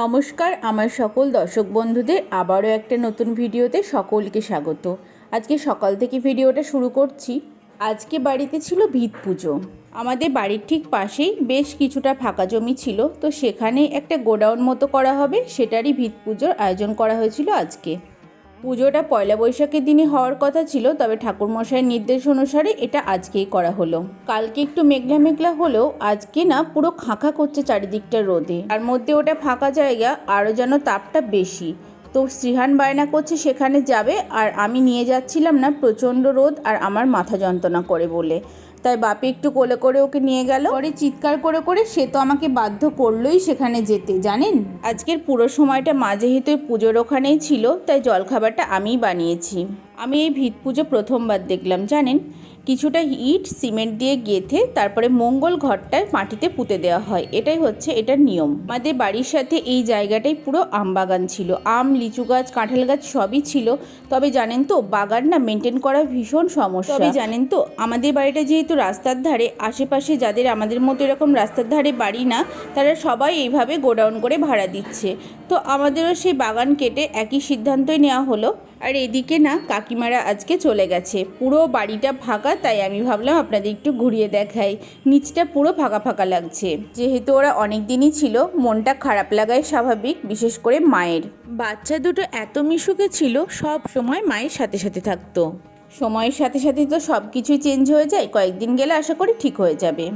নমস্কার, আমার সকল দর্শক বন্ধুদের আবারও একটা নতুন ভিডিওতে সকলকে স্বাগত। আজকে সকাল থেকে ভিডিওটা শুরু করছি। আজকে বাড়িতে ছিল ভিত পুজো। আমাদের বাড়ির ঠিক পাশেই বেশ কিছুটা ফাঁকা জমি ছিল, তো সেখানে একটা গোডাউন মতো করা হবে, সেটারই ভিত পুজোর আয়োজন করা হয়েছিল আজকে। পুজোটা পয়লা বৈশাখের দিনে হওয়ার কথা ছিল, তবে ঠাকুরমশাইয়ের নির্দেশ অনুসারে এটা আজকেই করা হলো। কালকে একটু মেঘলা মেঘলা হলেও আজকে না পুরো খাঁকা করছে চারিদিকটা রোদে। তার মধ্যে ওটা ফাঁকা জায়গা, আরও যেন তাপটা বেশি। তো শ্রীহান বায়না করছে সেখানে যাবে, আর আমি নিয়ে যাচ্ছিলাম না প্রচণ্ড রোদ, আর আমার মাথা যন্ত্রণা করে বলে। তাই বাপি একটু কোলে করে ওকে নিয়ে গেল। পরে চিৎকার করে করে সে তো আমাকে বাধ্য করলোই সেখানে যেতে, জানেন? আজকের পুরো সময়টা মা যেহেতু এই পুজোর ওখানেই ছিল, তাই জলখাবারটা আমিই বানিয়েছি। আমি এই ভিত পুজো প্রথমবার দেখলাম, জানেন? কিছুটা ইট সিমেন্ট দিয়ে গেঁথে তারপরে মঙ্গল ঘরটায় মাটিতে পুঁতে দেওয়া হয়। এটাই হচ্ছে এটার নিয়ম। আমাদের বাড়ির সাথে এই জায়গাটাই পুরো আম বাগান ছিল। আম, লিচু গাছ, কাঁঠাল গাছ সবই ছিল। তবে জানেন তো, বাগান না মেনটেন করা ভীষণ সমস্যা। তবে জানেন তো, আমাদের বাড়িটা যেহেতু রাস্তার ধারে, আশেপাশে যাদের আমাদের মতো এরকম রাস্তার ধারে বাড়ি না, তারা সবাই এইভাবে গোডাউন করে ভাড়া দিচ্ছে। তো আমাদেরও সেই বাগান কেটে একই সিদ্ধান্তই নেওয়া হলো। আর এদিকে না, কাকিমারা আজকে চলে গেছে। পুরো বাড়িটা ফাঁকা তাই আমি ভাবলাম আপনাদের একটু ঘুরিয়ে দেখাই। নিচটা পুরো ফাঁকা ফাঁকা লাগছে। যেহেতু ওরা অনেক দিনই ছিল, মনটা খারাপ লাগায় স্বাভাবিক, বিশেষ করে মায়ের। বাচ্চা দুটো এত মিশুকে ছিল, সব সময় মায়ের সাথে সাথে থাকতো। সময়ের সাথে সাথে তো সব কিছুই চেঞ্জ হয়ে যায়, কয়েকদিন গেলে আশা করি ঠিক হয়ে যাবে।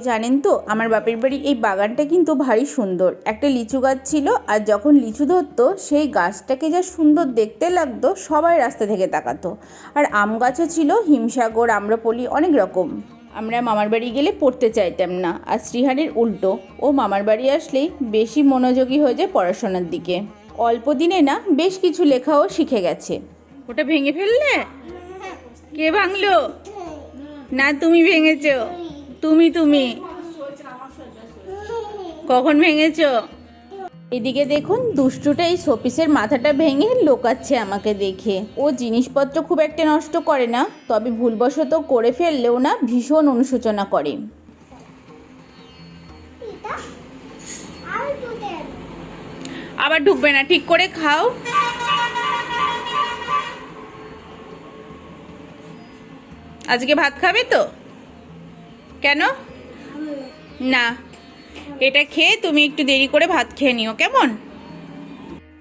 জানেন তো, আমার বাপের বাড়ি এই বাগানটা কিন্তু ভারী সুন্দর। একটা লিচু গাছ ছিল আর যখন লিচু ধরতো, সেই গাছটাকে যা সুন্দর দেখতে লাগতো, সবাই রাস্তা থেকে তাকাতো। আর আম গাছও ছিল, হিমসাগর, আম্রপলি অনেক রকম। আমরা মামার বাড়ি গেলে পড়তে চাইতাম না, আর শ্রীহানের উল্টো। ও মামার বাড়ি আসলেই বেশি মনোযোগী হয়ে যায় পড়াশোনার দিকে। অল্প দিনে না, বেশ কিছু লেখাও শিখে গেছে। ওটা ভেঙে ফেললে? কে ভাঙলো? না, তুমি ভেঙেছো। তুমি তুমি। কখন ভেঙেছো? এদিকে দেখুন দুষ্টুটা এই শোপিসের মাথাটা ভেঙে লোকাচ্ছে আমাকে দেখে। ও জিনিসপত্র খুব একটা নষ্ট করে না তবে ভুলবশত করে ফেললেও না ভীষণ অনুশোচনা করে। আবার ঢুকবে না ঠিক করে খাও। আজকে ভাত খাবে তো? কেন? না। এটা খেয়ে তুমি একটু দেরি করে ভাত খেয়ে নিও কেমন?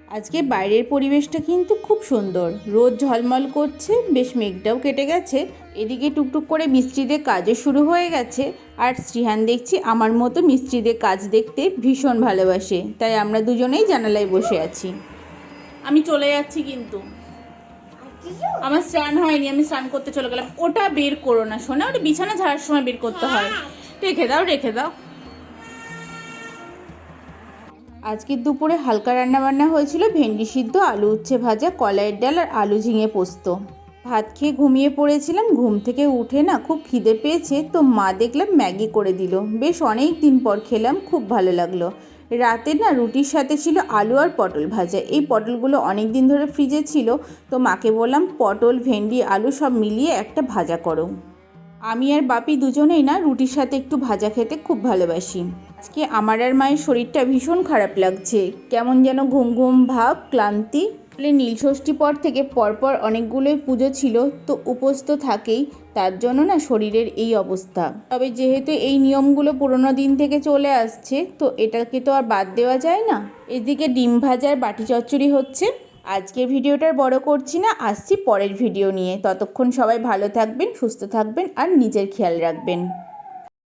আজকে বাইরের পরিবেশটা কিন্তু খুব সুন্দর। রোদ ঝলমল করছে বেশ মেঘটাও কেটে গেছে। এদিকে টুকটুক করে মিস্ত্রিদের কাজও শুরু হয়ে গেছে। আর শ্রীহান দেখছি আমার মতো মিস্ত্রিদের কাজ দেখতে ভীষণ ভালোবাসে। তাই আমরা দুজনেই জানালায় বসে আছি। আমি চলে যাচ্ছি কিন্তু। আমার স্নান হয়নি, আমি স্নান করতে চলে গেলাম। ওটা বের করো না শোনা ওটা বিছানা ঝাড়ার সময় বের করতে হয়। রেখে দাও রেখে দাও। আজকের দুপুরে হালকা রান্না বান্না হয়েছিল, ভেন্ডি সিদ্ধ, আলু উচ্ছে ভাজা, কলাইয়ের ডাল আর আলু ঝিঙে পোস্ত। ভাত খেয়ে ঘুমিয়ে পড়েছিলাম, ঘুম থেকে উঠে না খুব খিদে পেয়েছে, তো মা দেখলাম ম্যাগি করে দিল। বেশ অনেক দিন পর খেলাম, খুব ভালো লাগল। রাতে না রুটির সাথে ছিল আলু আর পটল ভাজা। এই পটলগুলো অনেক দিন ধরে ফ্রিজে ছিল। তো মাকে বললাম, পটল, ভেন্ডি, আলু সব মিলিয়ে একটা ভাজা করো। আমি আর বাপি দুজনেই না রুটির সাথে একটু ভাজা খেতে খুব ভালোবাসি। আজকে আমার আর মায়ের শরীরটা ভীষণ খারাপ লাগছে। কেমন যেন ঘুম ঘুম ভাব, ক্লান্তি। নীল ষষ্ঠী পর থেকে পরপর অনেকগুলোই পুজো ছিল। তো উপোস তো থাকেই। তার জন্য না শরীরের এই অবস্থা। তবে যেহেতু এই নিয়মগুলো পুরোনো দিন থেকে চলে আসছে, তো এটাকে তো আর বাদ দেওয়া যায় না। এদিকে ডিম ভাজার বাটি চচ্চড়ি হচ্ছে। আজকে ভিডিওটার বড় করছি না, আসছি পরের ভিডিও নিয়ে। ততক্ষণ সবাই ভালো থাকবেন, সুস্থ থাকবেন আর নিজের খেয়াল রাখবেন।